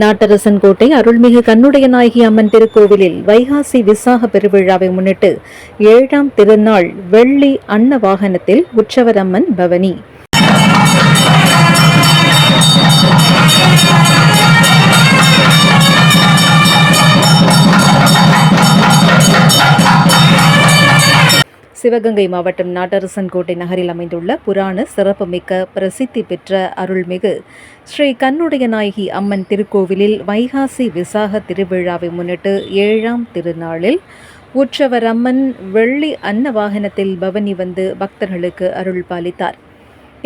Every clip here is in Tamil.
நாட்டரசன் கோட்டை அருள்மிகு கண்ணுடைய நாயகி அம்மன் திருக்கோவிலில் வைகாசி விசாக பெருவிழாவை முன்னிட்டு ஏழாம் திருநாள் வெள்ளி அன்ன வாகனத்தில் உற்சவர் அம்மன் பவனி. சிவகங்கை மாவட்டம் நாட்டரசன்கோட்டை நகரில் அமைந்துள்ள புராண சிறப்புமிக்க பிரசித்தி பெற்ற அருள்மிகு ஸ்ரீ கண்ணுடைய நாயகி அம்மன் திருக்கோவிலில் வைகாசி விசாக திருவிழாவை முன்னிட்டு ஏழாம் திருநாளில் உற்சவர் அம்மன் வெள்ளி அன்ன வாகனத்தில் பவனி வந்து பக்தர்களுக்கு அருள் பாலித்தார்.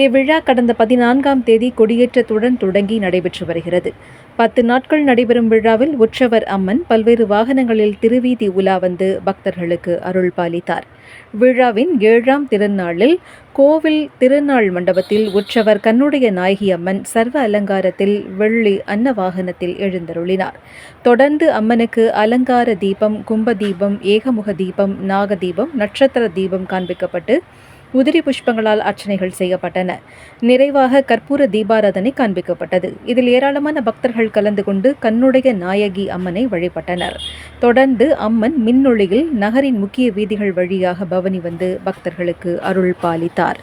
இவ்விழா கடந்த பதினான்காம் தேதி கொடியேற்றத்துடன் தொடங்கி நடைபெற்று வருகிறது. பத்து நாட்கள் நடைபெறும் விழாவில் உற்சவர் அம்மன் பல்வேறு வாகனங்களில் திருவீதி உலா வந்து பக்தர்களுக்கு அருள் பாலித்தார். விழாவின் ஏழாம் திருநாளில் கோவில் திருநாள் மண்டபத்தில் உற்சவர் கண்ணுடைய நாயகி அம்மன் சர்வ அலங்காரத்தில் வெள்ளி அன்ன வாகனத்தில் எழுந்தருளினார். தொடர்ந்து அம்மனுக்கு அலங்கார தீபம் கும்ப தீபம் ஏகமுக தீபம் நாக தீபம் நட்சத்திர தீபம் காண்பிக்கப்பட்டு உதிரி புஷ்பங்களால் அர்ச்சனைகள் செய்யப்பட்டன. நிறைவாக கற்பூர தீபாராதனை காண்பிக்கப்பட்டது. இதில் ஏராளமான பக்தர்கள் கலந்து கொண்டு கண்ணுடைய நாயகி அம்மனை வழிபட்டனர். தொடர்ந்து அம்மன் மின்னொளியில் நகரின் முக்கிய வீதிகள் வழியாக பவனி வந்து பக்தர்களுக்கு அருள் பாலித்தார்.